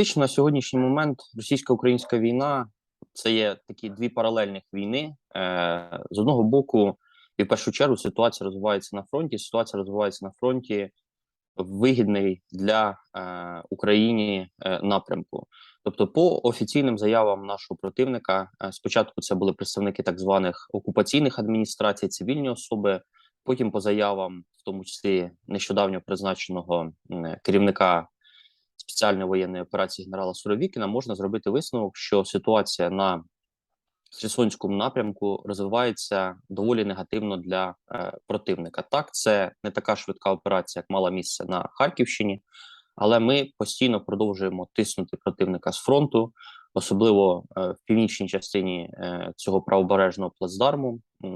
Фактично на сьогоднішній момент російсько-українська війна це є такі дві паралельних війни. Е, З одного боку, і в першу чергу ситуація розвивається на фронті. Ситуація розвивається на фронті вигідний для е, Україні е, напрямку. Тобто, по офіційним заявам нашого противника, спочатку це були представники так званих окупаційних адміністрацій, цивільні особи. Потім, по заявам, в тому числі нещодавньо призначеного керівника спеціальної воєнної операції генерала Суровікіна, можна зробити висновок, що ситуація на Херсонському напрямку розвивається доволі негативно для е, противника. Так, це не така швидка операція, як мала місце на Харківщині, але ми постійно продовжуємо тиснути противника з фронту, особливо е, в північній частині е, цього правобережного плацдарму е,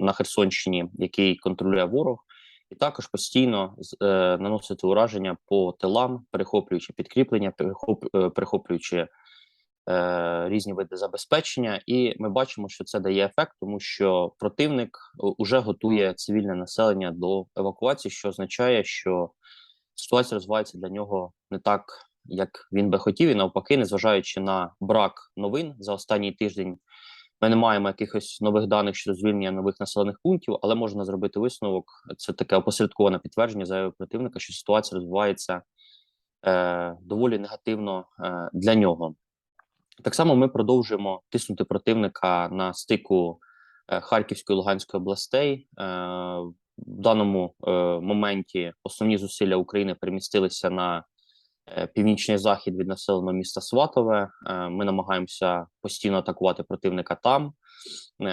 на Херсонщині, який контролює ворог. І також постійно е, наносити ураження по тилам, перехоплюючи підкріплення, перехоп, е, перехоплюючи е, різні види забезпечення, і ми бачимо, що це дає ефект, тому що противник вже готує цивільне населення до евакуації, що означає, що ситуація розвивається для нього не так, як він би хотів, і навпаки, незважаючи на брак новин за останній тиждень. Ми не маємо якихось нових даних щодо звільнення нових населених пунктів, але можна зробити висновок. Це таке опосередковане підтвердження заяви противника, що ситуація розвивається е, доволі негативно е, для нього. Так само ми продовжуємо тиснути противника на стику е, Харківської і Луганської областей. Е, в даному е, моменті основні зусилля України перемістилися на північний захід від населеного міста Сватове. Е, ми намагаємося постійно атакувати противника там. Е,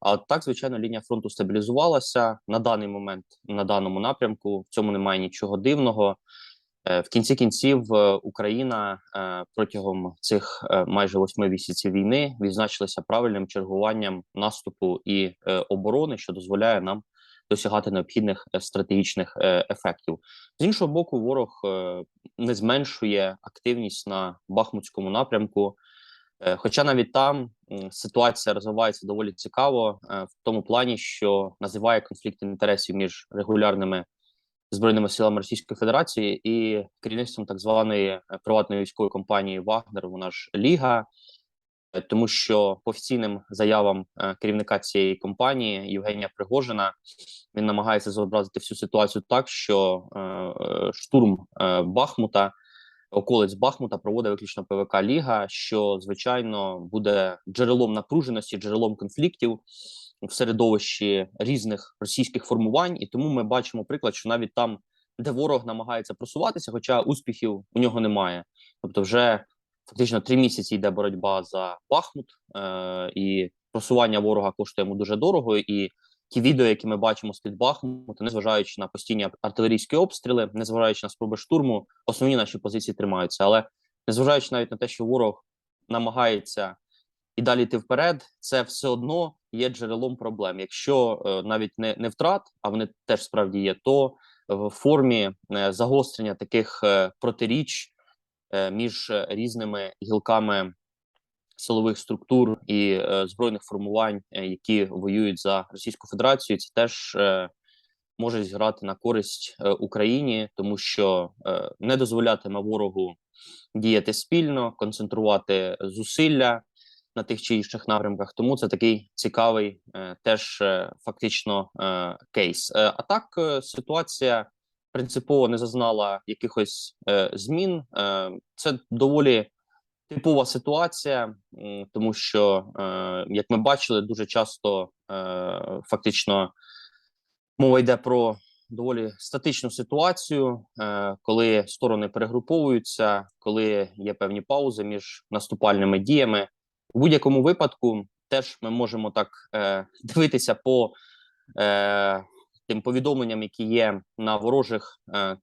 а так, звичайно, лінія фронту стабілізувалася на даний момент на даному напрямку. В цьому немає нічого дивного. Е, В кінці кінців е, Україна е, протягом цих е, майже восьми місяців війни відзначилася правильним чергуванням наступу і е, оборони, що дозволяє нам досягати необхідних е, стратегічних е, ефектів. З іншого боку, ворог е, не зменшує активність на Бахмутському напрямку. Хоча навіть там ситуація розвивається доволі цікаво, в тому плані, що називає конфлікт інтересів між регулярними збройними силами Російської Федерації і керівництвом так званої приватної військової компанії Вагнер, вона ж Ліга, тому що по офіційним заявам е, керівника цієї компанії Євгенія Пригожина він намагається зобразити всю ситуацію так, що е, е, штурм е, Бахмута. Околиць Бахмута проводить виключно ПВК Ліга, що звичайно буде джерелом напруженості, джерелом конфліктів в середовищі різних російських формувань, і тому ми бачимо приклад, що навіть там, де ворог намагається просуватися, хоча успіхів у нього немає. Тобто, вже фактично три місяці йде боротьба за Бахмут, е- і просування ворога коштує йому дуже дорого. І ті відео, які ми бачимо з під Бахмута, незважаючи на постійні артилерійські обстріли, незважаючи на спроби штурму, основні наші позиції тримаються. Але незважаючи навіть на те, що ворог намагається і далі йти вперед, це все одно є джерелом проблем. Якщо е, навіть не, не втрат, а вони теж справді є, то в формі е, загострення таких е, протиріч між е, різними гілками силових структур і е, збройних формувань, е, які воюють за Російську Федерацію, це теж е, може зіграти на користь е, Україні, тому що е, не дозволятиме ворогу діяти спільно, концентрувати зусилля на тих чи інших напрямках. Тому це такий цікавий е, теж е, фактично е, кейс. Е, а так е, ситуація принципово не зазнала якихось е, змін. Е, це доволі типова ситуація, тому що, е, як ми бачили, дуже часто е, фактично мова йде про доволі статичну ситуацію, е, коли сторони перегруповуються, коли є певні паузи між наступальними діями. У будь-якому випадку теж ми можемо так е, дивитися по е, тим повідомленням, які є на ворожих е,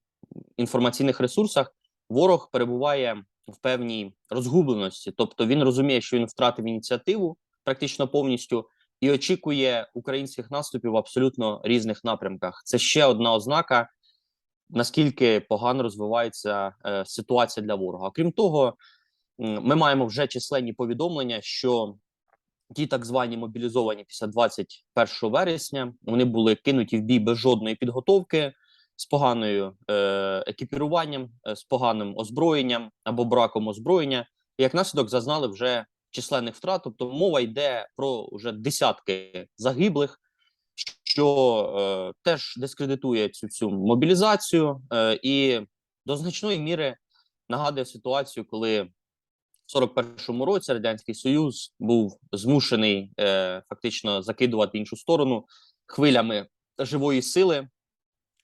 інформаційних ресурсах. Ворог перебуває в певній розгубленості, тобто він розуміє, що він втратив ініціативу практично повністю і очікує українських наступів в абсолютно різних напрямках. Це ще одна ознака, наскільки погано розвивається е, ситуація для ворога. Крім того, ми маємо вже численні повідомлення, що ті так звані мобілізовані після 21 вересня вони були кинуті в бій без жодної підготовки. з поганою е, екіпіруванням, е, з поганим озброєнням або браком озброєння, і як наслідок зазнали вже численних втрат. Тобто мова йде про вже десятки загиблих, що е, теж дискредитує цю всю мобілізацію е, і до значної міри нагадує ситуацію, коли 41-му році радянський союз був змушений е, фактично закидувати іншу сторону хвилями живої сили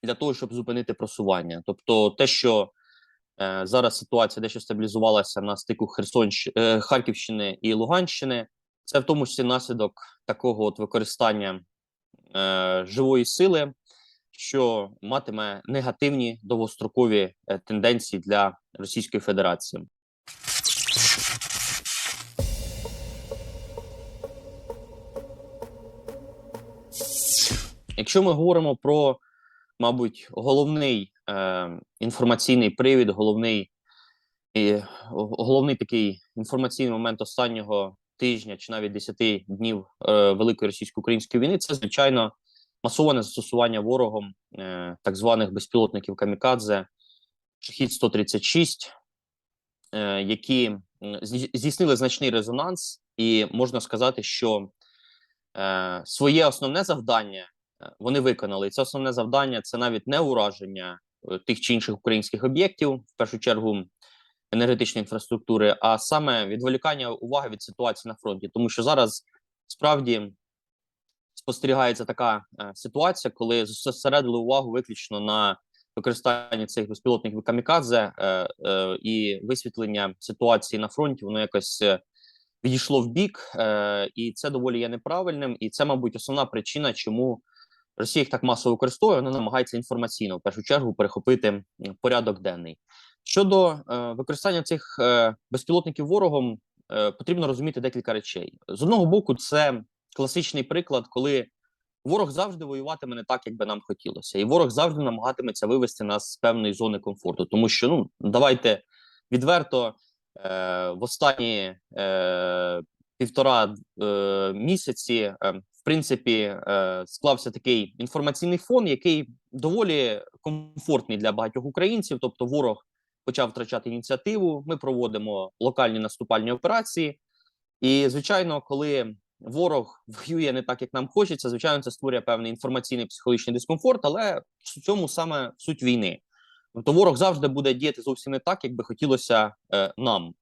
для того, щоб зупинити просування. Тобто, те, що е, зараз ситуація дещо стабілізувалася на стику Херсонщ... е, Харківщини і Луганщини, це в тому числі наслідок такого от використання е, живої сили, що матиме негативні довгострокові е, тенденції для Російської Федерації. Якщо ми говоримо про, мабуть, головний е, інформаційний привід, головний і головний такий інформаційний момент останнього тижня чи навіть 10 днів е, великої російсько-української війни, це звичайно масоване застосування ворогом е, так званих безпілотників камікадзе Шахід 136 е, які здійснили значний резонанс, і можна сказати, що е, своє основне завдання вони виконали. І це основне завдання це навіть не ураження е, тих чи інших українських об'єктів, в першу чергу енергетичної інфраструктури, а саме відволікання уваги від ситуації на фронті, тому що зараз справді спостерігається така е, ситуація, коли зосередили увагу виключно на використанні цих безпілотників камікадзе е, е, і висвітлення ситуації на фронті, воно якось е, відійшло в бік, е, і це доволі є неправильним. І це, мабуть, основна причина, чому Росія їх так масово використовує. Вона намагається інформаційно в першу чергу перехопити порядок денний. Щодо е, використання цих е, безпілотників ворогом, е, потрібно розуміти декілька речей. З одного боку, це класичний приклад, коли ворог завжди воюватиме не так, як би нам хотілося, і ворог завжди намагатиметься вивести нас з певної зони комфорту. Тому що ну давайте відверто е, в останні е, півтора е, місяці, е, в принципі, е, склався такий інформаційний фон, який доволі комфортний для багатьох українців. Тобто, ворог почав втрачати ініціативу. Ми проводимо локальні наступальні операції, і звичайно, коли ворог воює не так, як нам хочеться. Звичайно, це створює певний інформаційний психологічний дискомфорт, але в цьому саме суть війни. Тобто ворог завжди буде діяти зовсім не так, як би хотілося е, нам.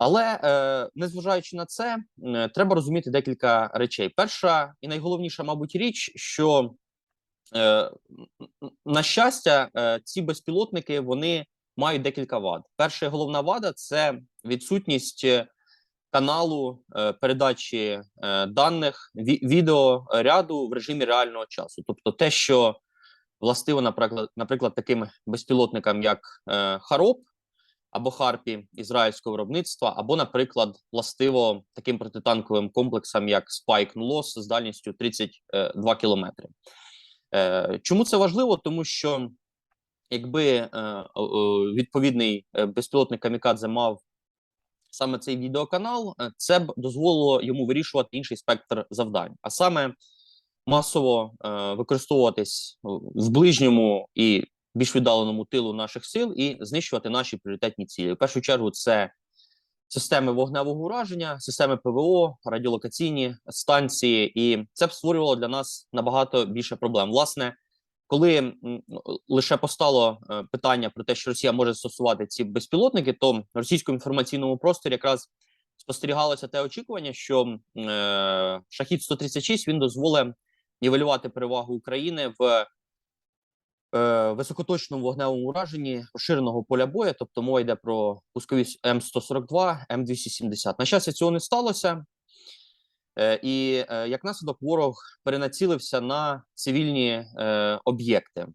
Але е, незважаючи на це, е, треба розуміти декілька речей. Перша і найголовніша, мабуть, річ, що е, на щастя, ці безпілотники вони мають декілька вад. Перша і головна вада це відсутність каналу передачі даних ві- відеоряду в режимі реального часу. Тобто, те, що властиво, наприклад, наприклад, таким безпілотникам, як е, Хароп або Харпі ізраїльського виробництва, або, наприклад, властиво таким протитанковим комплексам, як Spike Нлос з дальністю 32 кілометри. Е, чому це важливо? Тому що якби е, е, відповідний е, безпілотник Камікадзе мав саме цей відеоканал, е, це б дозволило йому вирішувати інший спектр завдань, а саме масово е, використовуватись в ближньому і більш віддаленому тилу наших сил і знищувати наші пріоритетні цілі. В першу чергу, це системи вогневого ураження, системи ПВО, радіолокаційні станції, і це б створювало для нас набагато більше проблем. Власне, коли лише постало е, питання про те, що Росія може застосувати ці безпілотники, то в російському інформаційному просторі якраз спостерігалося те очікування, що е, шахід 136 він дозволить нівелювати перевагу України в високоточному вогневому ураженні розширеного поля бою, тобто мова йде про пускові М142, М270. На щастя, цього не сталося. Е, і е, як наслідок ворог перенацілився на цивільні е, об'єкти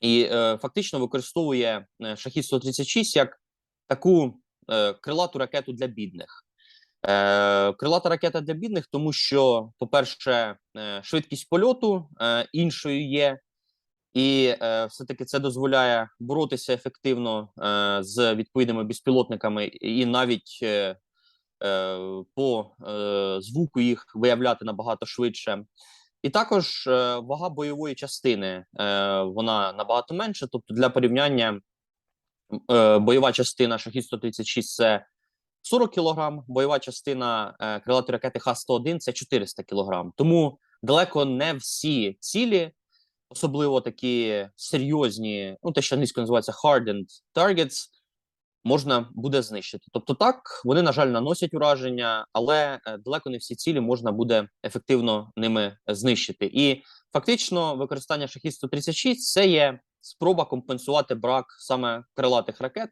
і е, фактично використовує е, шахід 136 як таку е, крилату ракету для бідних. Е, крилата ракета для бідних, тому що, по-перше, е, швидкість польоту е, іншою є, і е, все-таки це дозволяє боротися ефективно е, з відповідними безпілотниками, і навіть е, е, по е, звуку їх виявляти набагато швидше. І також е, вага бойової частини е, вона набагато менша. Тобто, для порівняння, е, бойова частина шахід 136 це 40 кг, бойова частина е, крилатої ракети Х-101 це 400 кг. Тому далеко не всі цілі, особливо такі серйозні, ну те, що англійською називається hardened targets, можна буде знищити. Тобто, так вони на жаль наносять ураження, але е, далеко не всі цілі можна буде ефективно ними знищити. І фактично, використання шахід 136 це є спроба компенсувати брак саме крилатих ракет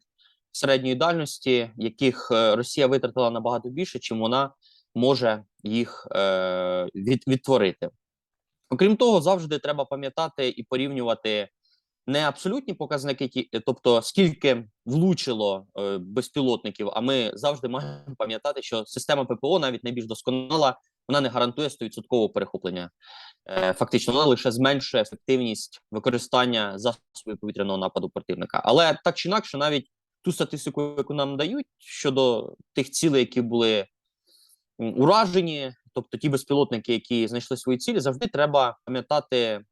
середньої дальності, яких е, Росія витратила набагато більше, чим вона може їх е, від, відтворити. Окрім того, завжди треба пам'ятати і порівнювати не абсолютні показники, ті- тобто скільки влучило е, безпілотників. А ми завжди маємо пам'ятати, що система ППО, навіть найбільш досконала, вона не гарантує 100% перехоплення. Е, фактично, вона лише зменшує ефективність використання засобів повітряного нападу противника. Але так чи інакше, навіть ту статистику, яку нам дають щодо тих цілей, які були уражені, тобто ті безпілотники, які знайшли свої цілі, завжди треба пам'ятати,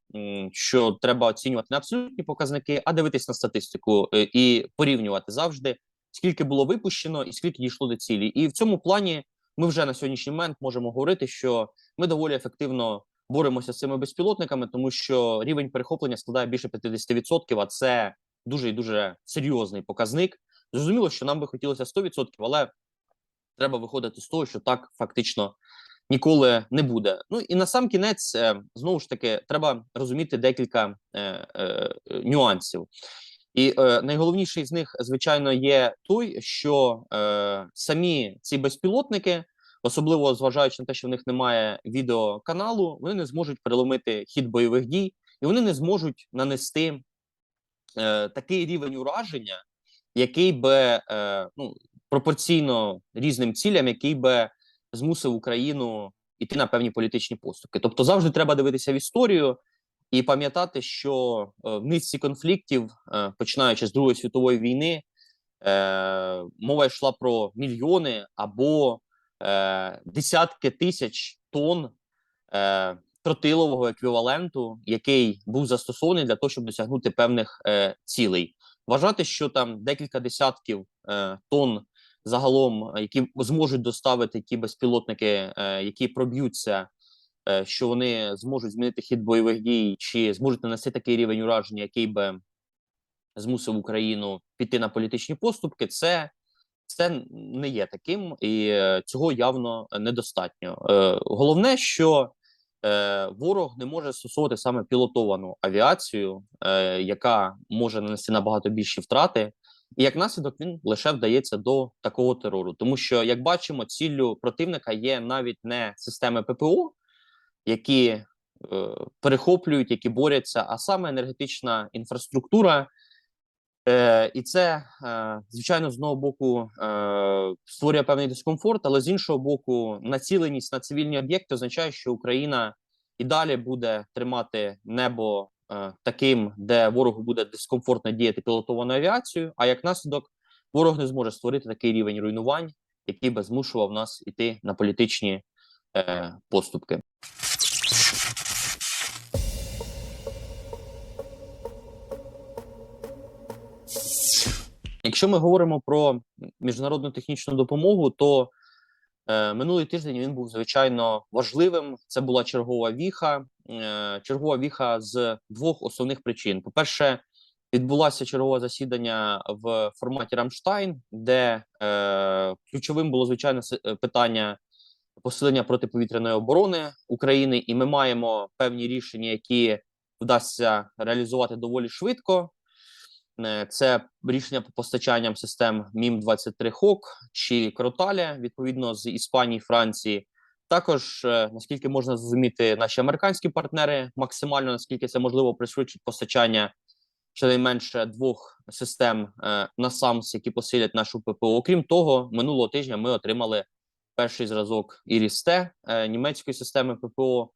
що треба оцінювати не абсолютні показники, а дивитись на статистику е, і порівнювати завжди, скільки було випущено і скільки дійшло до цілі. І в цьому плані ми вже на сьогоднішній момент можемо говорити, що ми доволі ефективно боремося з цими безпілотниками, тому що рівень перехоплення складає більше 50%, а це дуже і дуже серйозний показник. Зрозуміло, що нам би хотілося 100%, але треба виходити з того, що так фактично ніколи не буде. Ну і на сам кінець е, знову ж таки треба розуміти декілька е, е, нюансів. І е, найголовніший з них, звичайно, є той, що е, самі ці безпілотники, особливо зважаючи на те, що в них немає відеоканалу, вони не зможуть переломити хід бойових дій, і вони не зможуть нанести е, такий рівень ураження, який би е, ну, пропорційно різним цілям, який би змусив Україну йти на певні політичні поступки. Тобто, завжди треба дивитися в історію і пам'ятати, що е, в низці конфліктів, е, починаючи з Другої світової війни, е, мова йшла про мільйони або десятки тисяч тонн тротилового еквіваленту, який був застосований для того, щоб досягнути певних цілей. Вважати, що там декілька десятків тонн загалом, е, які зможуть доставити ті безпілотники, е, які проб'ються, е, що вони зможуть змінити хід бойових дій, чи зможуть нанести такий рівень ураження, який би змусив Україну піти на політичні поступки, це, це не є таким, і цього явно недостатньо. Головне, що ворог не може застосовувати саме пілотовану авіацію, яка може нанести набагато більші втрати. І як наслідок він лише вдається до такого терору, тому що, як бачимо, ціллю противника є навіть не системи ППО, які е, перехоплюють, які борються, а саме енергетична інфраструктура. Е, і це, е, звичайно, з одного боку е, створює певний дискомфорт, але з іншого боку, націленість на цивільні об'єкти означає, що Україна і далі буде тримати небо таким, де ворогу буде дискомфортно діяти пілотованою авіацією. А як наслідок, ворог не зможе створити такий рівень руйнувань, який би змушував нас іти на політичні е, поступки. Якщо ми говоримо про міжнародну технічну допомогу, то е, минулий тиждень він був звичайно важливим. Це була чергова віха, е, чергова віха з двох основних причин: по-перше, відбулося чергове засідання в форматі Рамштайн, де е, ключовим було звичайно е, питання посилення протиповітряної оборони України, і ми маємо певні рішення, які вдасться реалізувати доволі швидко. Е, Це рішення по постачанням систем мім 23 ХОК чи Кроталя, відповідно з Іспанії, Франції. Також, е, наскільки можна зрозуміти, наші американські партнери максимально наскільки це можливо пришвидшить постачання щонайменше двох систем е, на САМС, які посилять нашу ППО. Окрім того, минулого тижня ми отримали перший зразок Ірісте е, німецької системи ППО,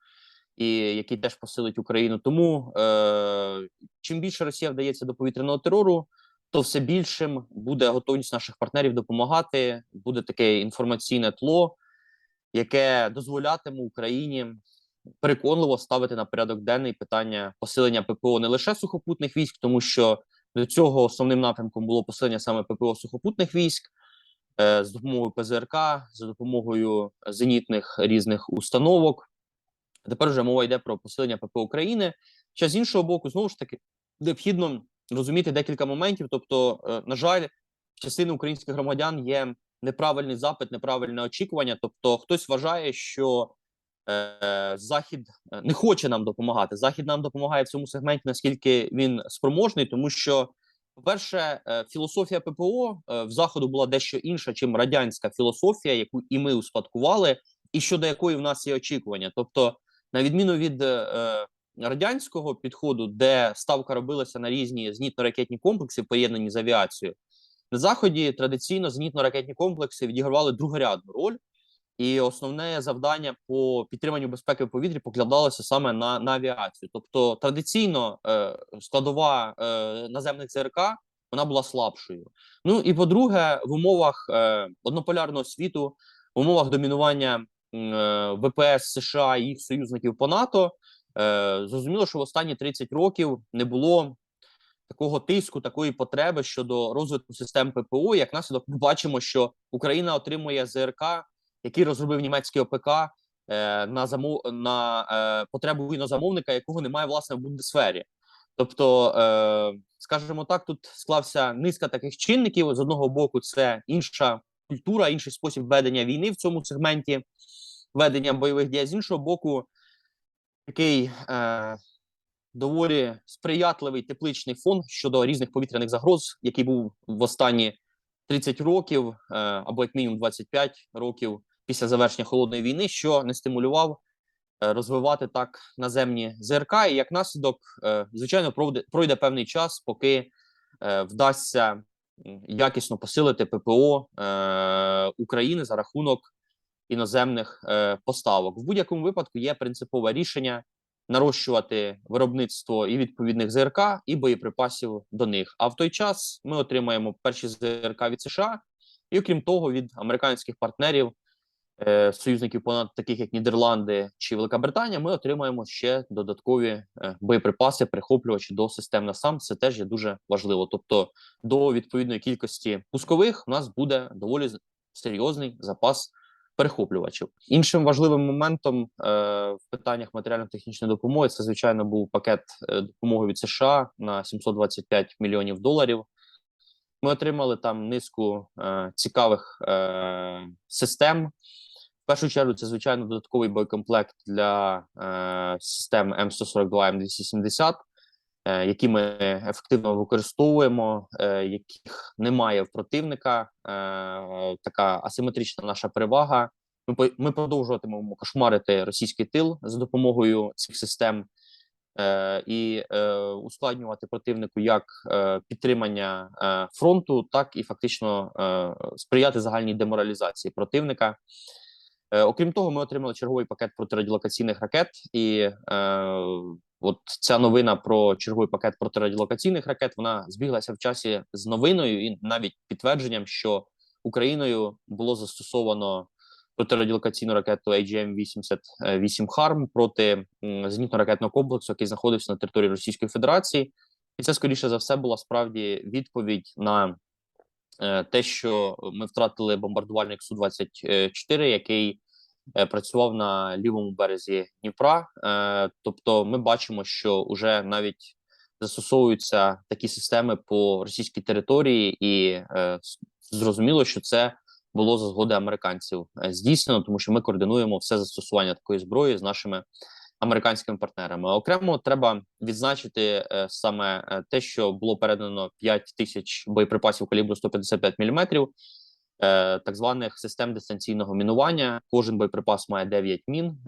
і який теж посилить Україну. Тому е, чим більше Росія вдається до повітряного терору, то все більшим буде готовність наших партнерів допомагати. Буде таке інформаційне тло, яке дозволятиме Україні переконливо ставити на порядок денний питання посилення ППО не лише сухопутних військ, тому що до цього основним напрямком було посилення саме ППО сухопутних військ е, з допомогою ПЗРК, за допомогою зенітних різних установок. Тепер вже мова йде про посилення ППО України. Ще з іншого боку, знову ж таки, необхідно розуміти декілька моментів. Тобто, е, на жаль, частини українських громадян є неправильний запит, неправильне очікування. Тобто, хтось вважає, що е, Захід е, не хоче нам допомагати. Захід нам допомагає в цьому сегменті, наскільки він спроможний, тому що, по-перше, е, філософія ППО в заходу була дещо інша, чим радянська філософія, яку і ми успадкували, і щодо якої в нас є очікування. Тобто, на відміну від е, е, радянського підходу, де ставка робилася на різні зенітно-ракетні комплекси, поєднані з авіацією, на заході традиційно зенітно-ракетні комплекси відігравали другорядну роль, і основне завдання по підтриманню безпеки в повітрі покладалося саме на, на авіацію. Тобто традиційно е, складова е, наземних ЗРК вона була слабшою. Ну і по-друге, в умовах е, однополярного світу, в умовах домінування ВПС США і їх союзників по НАТО, е, зрозуміло, що в останні 30 років не було такого тиску, такої потреби щодо розвитку систем ППО. Як наслідок, ми бачимо, що Україна отримує ЗРК, який розробив німецький ОПК е, на замов... на е, потребу інозамовника, якого немає власне в бундесфері. Тобто, е, скажімо так, тут склався низка таких чинників. З одного боку, це інша культура, інший спосіб ведення війни в цьому сегменті ведення бойових дій. З іншого боку, такий е, доволі сприятливий тепличний фон щодо різних повітряних загроз, який був в останні 30 років е, або як мінімум 25 років після завершення холодної війни, що не стимулював е, розвивати так наземні ЗРК. І як наслідок, е, звичайно, пройде, певний час, поки е, вдасться якісно посилити ППО е, України за рахунок іноземних е, поставок. В будь-якому випадку є принципове рішення нарощувати виробництво і відповідних ЗРК, і боєприпасів до них. А в той час ми отримаємо перші ЗРК від США, і окрім того, від американських партнерів, е, союзників, понад таких як Нідерланди чи Велика Британія, ми отримаємо ще додаткові е, боєприпаси, прихоплювачі до систем НАСАМ. Це теж є дуже важливо. Тобто, до відповідної кількості пускових у нас буде доволі серйозний запас перехоплювачів. Іншим важливим моментом е, в питаннях матеріально-технічної допомоги це звичайно був пакет е, допомоги від США на 725 мільйонів доларів. Ми отримали там низку е, цікавих е, систем. В першу чергу, це звичайно додатковий боєкомплект для е, систем М142 М270, е, які ми ефективно використовуємо, е, яких немає в противника. Е, така асиметрична наша перевага. Ми ми продовжуватимемо кошмарити російський тил за допомогою цих систем е, і е, ускладнювати противнику як е, підтримання е, фронту, так і фактично е, сприяти загальній деморалізації противника. Е, окрім того, ми отримали черговий пакет протирадіолокаційних ракет, і е, от ця новина про черговий пакет протирадіолокаційних ракет вона збіглася в часі з новиною і навіть підтвердженням, що Україною було застосовано протирадіолокаційну ракету AGM-88 HARM проти зенітно-ракетного комплексу, який знаходився на території Російської Федерації, і це скоріше за все була справді відповідь на те, що ми втратили бомбардувальник Су 24 який е, працював на лівому березі Дніпра. Е, тобто, ми бачимо, що вже навіть застосовуються такі системи по російській території, і е, зрозуміло, що це було за згоди американців е, здійснено, тому що ми координуємо все застосування такої зброї з нашими американськими партнерами. Окремо треба відзначити е, саме е, те, що було передано 5 тисяч боєприпасів калібру 155 мм, е, так званих систем дистанційного мінування. Кожен боєприпас має 9 мін,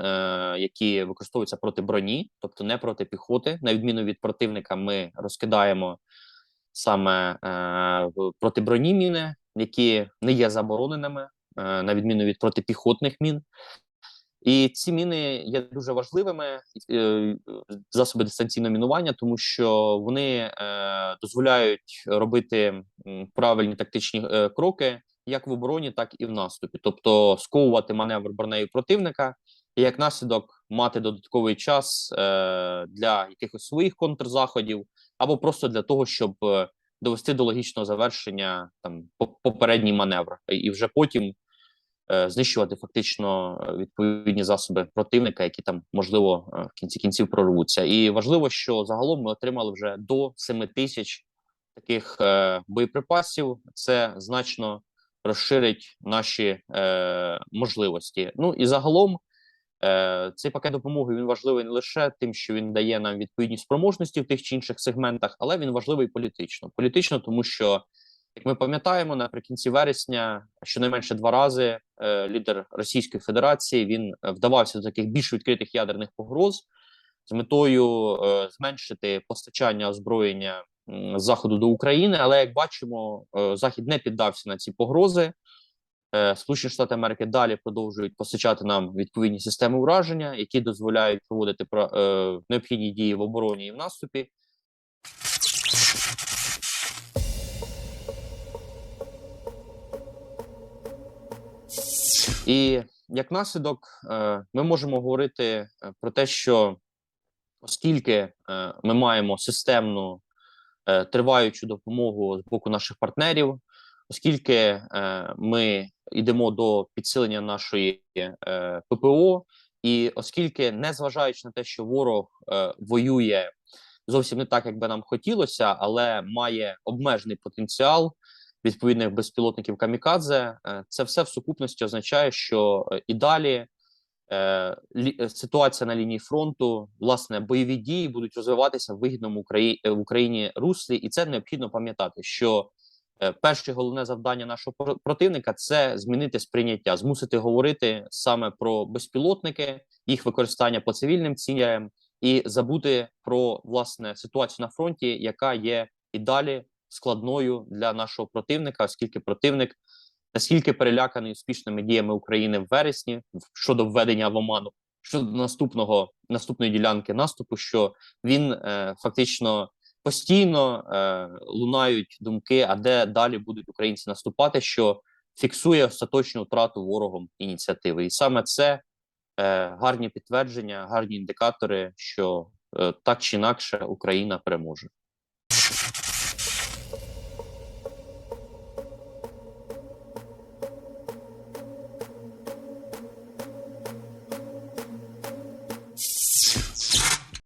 які використовуються проти броні, тобто не проти піхоти. На відміну від противника, ми розкидаємо саме проти броні міни, які не є забороненими, на відміну від протипіхотних мін. І ці міни є дуже важливими е, засоби дистанційного мінування, тому що вони е, дозволяють робити правильні тактичні е, кроки як в обороні, так і в наступі, тобто сковувати маневр бронею противника, і як наслідок мати додатковий час для якихось своїх контрзаходів, або просто для того, щоб довести до логічного завершення там по- попередній маневр, і вже потім знищувати фактично е, відповідні засоби противника, які там можливо е, в кінці кінців прорвуться. І важливо, що загалом ми отримали вже до 7 тисяч таких е, боєприпасів. Це значно розширить наші е, можливості. Ну і загалом. Е, Цей пакет допомоги він важливий не лише тим, що він дає нам відповідні спроможності в тих чи інших сегментах, але він важливий політично. Політично, тому що, як ми пам'ятаємо, наприкінці вересня щонайменше два рази е, лідер Російської Федерації він е, вдавався до таких більш відкритих ядерних погроз з метою е, зменшити постачання озброєння з заходу до України. Але як бачимо, е, захід не піддався на ці погрози. Е, Сполучені Штати Америки далі продовжують постачати нам відповідні системи ураження, які дозволяють проводити про- е, необхідні дії в обороні і в наступі. І як наслідок, е, ми можемо говорити е, про те, що оскільки е, ми маємо системну триваючу допомогу з боку наших партнерів, оскільки ми йдемо до підсилення нашої ППО, і оскільки, незважаючи на те, що ворог воює зовсім не так, як би нам хотілося, але має обмежений потенціал відповідних безпілотників камікадзе, е, це все в сукупності означає, що е, і далі. Е, ситуація на лінії фронту, власне, бойові дії будуть розвиватися в вигідному в Україні руслі, і це необхідно пам'ятати, що перше головне завдання нашого про- противника це змінити сприйняття, змусити говорити саме про безпілотники, їх використання по цивільним цілям, і забути про власне ситуацію на фронті, яка є і далі складною для нашого противника, оскільки противник наскільки переляканий успішними діями України в вересні щодо введення в оману щодо наступного наступної ділянки наступу, що він е, фактично постійно е, лунають думки, а де далі будуть українці наступати, що фіксує остаточну втрату ворогом ініціативи, і саме це е, гарні підтвердження, гарні індикатори, що е, так чи інакше Україна переможе.